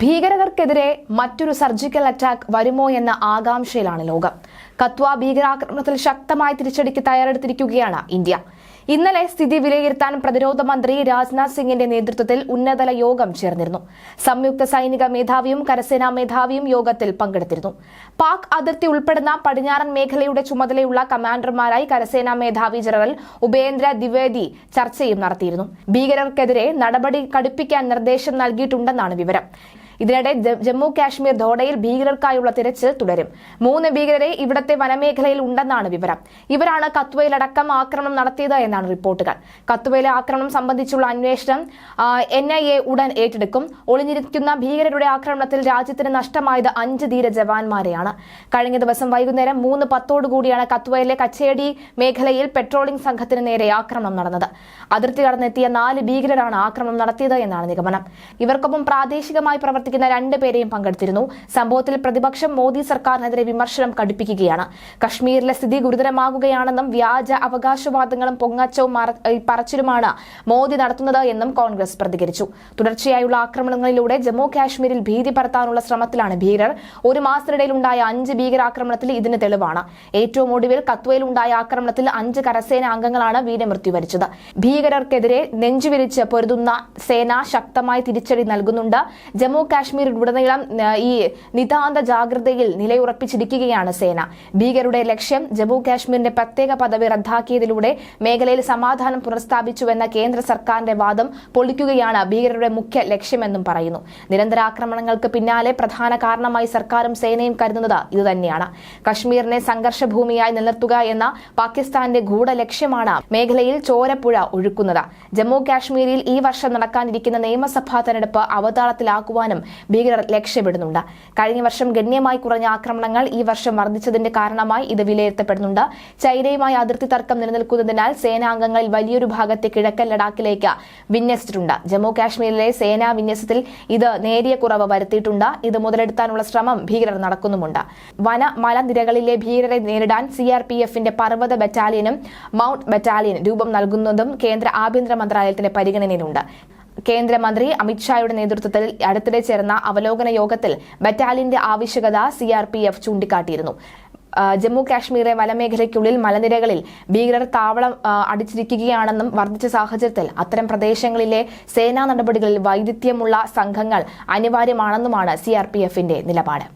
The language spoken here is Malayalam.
ഭീകരർക്കെതിരെ മറ്റൊരു സർജിക്കൽ അറ്റാക്ക് വരുമോ എന്ന ആകാംക്ഷയിലാണ് ലോകം. കത്വ ഭീകരാക്രമണത്തിൽ ശക്തമായ തിരിച്ചടിക്ക് തയ്യാറെടുത്തിരിക്കുകയാണ് ഇന്ത്യ. ഇന്നലെ സ്ഥിതി വിലയിരുത്താൻ പ്രതിരോധ മന്ത്രി രാജ്നാഥ് സിംഗിന്റെ നേതൃത്വത്തിൽ ഉന്നതല യോഗം ചേർന്നിരുന്നു. സംയുക്ത സൈനിക മേധാവിയും കരസേനാ മേധാവിയും യോഗത്തിൽ പങ്കെടുത്തിരുന്നു. പാക് അതിർത്തി ഉൾപ്പെടുന്ന പടിഞ്ഞാറൻ മേഖലയുടെ ചുമതലയുള്ള കമാൻഡർമാരായി കരസേനാ മേധാവി ജനറൽ ഉപേന്ദ്ര ദ്വിവേദി ചർച്ചയും നടത്തിയിരുന്നു. ഭീകരർക്കെതിരെ നടപടി കടുപ്പിക്കാൻ നിർദ്ദേശം നൽകിയിട്ടുണ്ടെന്നാണ് വിവരം. ഇതിനിടെ ജമ്മു കാശ്മീർ ധോഡയിൽ ഭീകരർക്കായുള്ള തിരച്ചിൽ തുടരും. മൂന്ന് ഭീകരരെ ഇവിടത്തെ വനമേഖലയിൽ ഉണ്ടെന്നാണ് വിവരം. ഇവരാണ് കത്വയിലടക്കം ആക്രമണം നടത്തിയത് എന്നാണ് റിപ്പോർട്ടുകൾ. കത്വയിലെ ആക്രമണം സംബന്ധിച്ചുള്ള അന്വേഷണം എൻ ഐ എ ഉടൻ ഏറ്റെടുക്കും. ഒളിഞ്ഞിരിക്കുന്ന ഭീകരരുടെ ആക്രമണത്തിൽ രാജ്യത്തിന് നഷ്ടമായത് അഞ്ച് ധീര ജവാന്മാരെയാണ്. കഴിഞ്ഞ ദിവസം വൈകുന്നേരം മൂന്ന് പത്തോടുകൂടിയാണ് കത്വയിലെ കച്ചേടി മേഖലയിൽ പെട്രോളിംഗ് സംഘത്തിന് നേരെ ആക്രമണം നടന്നത്. അതിർത്തി കടന്നെത്തിയ നാല് ഭീകരരാണ് ആക്രമണം നടത്തിയത് എന്നാണ് നിഗമനം. ഇവർക്കൊപ്പം പ്രാദേശികമായി പ്രവർത്തിക്കുന്ന രണ്ടുപേരെയും പങ്കെടുത്തിരുന്നു. സംഭവത്തിൽ പ്രതിപക്ഷം മോദി സർക്കാരിനെതിരെ വിമർശനം കടുപ്പിക്കുകയാണ്. കശ്മീരിലെ സ്ഥിതി ഗുരുതരമാകുകയാണെന്നും വ്യാജ അവകാശവാദങ്ങളും പൊങ്ങച്ചവും പറച്ചിലുമാണ് മോദി നടത്തുന്നത് എന്നും കോൺഗ്രസ് പ്രതികരിച്ചു. തുടർച്ചയായുള്ള ആക്രമണങ്ങളിലൂടെ ജമ്മു കാശ്മീരിൽ ഭീതി പരത്താനുള്ള ശ്രമത്തിലാണ് ഭീകരർ. ഒരു മാസത്തിനിടയിലുണ്ടായ അഞ്ച് ഭീകരാക്രമണത്തിൽ ഇതിന് തെളിവാണ്. ഏറ്റവും ഒടുവിൽ കത്വയിലുണ്ടായ ആക്രമണത്തിൽ അഞ്ച് കരസേന അംഗങ്ങളാണ് വീരമൃത്യു വരിച്ചത്. ഭീകരർക്കെതിരെ നെഞ്ചുവിരിച്ച് പൊരുതുന്ന സേന ശക്തമായി തിരിച്ചടി നൽകുന്നുണ്ട്. ജമ്മു കാശ്മീരിലുടനീളം ഉടനീളം ഈ നിതാന്ത ജാഗ്രതയിൽ നിലയുറപ്പിച്ചിരിക്കുകയാണ് സേന. ഭീകരുടെ ലക്ഷ്യം ജമ്മു കാശ്മീരിന്റെ പ്രത്യേക പദവി റദ്ദാക്കിയതിലൂടെ മേഖലയിൽ സമാധാനം പുനഃസ്ഥാപിച്ചുവെന്ന കേന്ദ്ര സർക്കാരിന്റെ വാദം പൊളിക്കുകയാണ് ഭീകരരുടെ മുഖ്യ ലക്ഷ്യമെന്നും പറയുന്നു. നിരന്തരാക്രമണങ്ങൾക്ക് പിന്നാലെ പ്രധാന കാരണമായി സർക്കാരും സേനയും കരുതുന്നത് ഇതുതന്നെയാണ്. കശ്മീരിനെ സംഘർഷഭൂമിയായി നിലനിർത്തുക എന്ന പാകിസ്ഥാന്റെ ഗൂഢ ലക്ഷ്യമാണ് മേഖലയിൽ ചോരപ്പുഴ ഒഴുക്കുന്നത്. ജമ്മു കാശ്മീരിൽ ഈ വർഷം നടക്കാനിരിക്കുന്ന നിയമസഭാ തെരഞ്ഞെടുപ്പ് അവതാളത്തിലാക്കുവാനും ഭീകരർ ലക്ഷ്യമിടുന്നുണ്ട്. കഴിഞ്ഞ വർഷം ഗണ്യമായി കുറഞ്ഞ ആക്രമണങ്ങൾ ഈ വർഷം വർദ്ധിച്ചതിന്റെ കാരണമായി ഇത് വിലയിരുത്തപ്പെടുന്നുണ്ട്. ചൈനയുമായി അതിർത്തി തർക്കം നിലനിൽക്കുന്നതിനാൽ സേനാംഗങ്ങളിൽ വലിയൊരു ഭാഗത്തെ കിഴക്കൻ ലഡാക്കിലേക്ക് വിന്യസിച്ചിട്ടുണ്ട്. ജമ്മു കാശ്മീരിലെ സേനാ വിന്യസത്തിൽ ഇത് നേരിയ കുറവ് വരുത്തിയിട്ടുണ്ട്. ഇത് മുതലെടുത്താനുള്ള ശ്രമം ഭീകരർ നടക്കുന്നുമുണ്ട്. വന മലനിരകളിലെ ഭീകരരെ നേരിടാൻ സി ആർ പി എഫിന്റെ പർവത ബറ്റാലിയനും മൗണ്ട് ബറ്റാലിയൻ രൂപം നൽകുന്നതും കേന്ദ്ര ആഭ്യന്തര മന്ത്രാലയത്തിന്റെ പരിഗണനയിലുണ്ട്. കേന്ദ്രമന്ത്രി അമിത്ഷായുടെ നേതൃത്വത്തിൽ അടുത്തിടെ ചേർന്ന അവലോകന യോഗത്തിൽ ബറ്റാലിയന്റെ ആവശ്യകത സി ആർ പി എഫ് ചൂണ്ടിക്കാട്ടിയിരുന്നു. ജമ്മു കാശ്മീരിലെ വനമേഖലയ്ക്കുള്ളിൽ മലനിരകളിൽ ഭീകരർ താവളം അടിച്ചിരിക്കുകയാണെന്നും വർദ്ധിച്ച സാഹചര്യത്തിൽ അത്തരം പ്രദേശങ്ങളിലെ സേനാ നടപടികളിൽ വൈദഗ്ധ്യമുള്ള സംഘങ്ങൾ അനിവാര്യമാണെന്നുമാണ് സി നിലപാട്.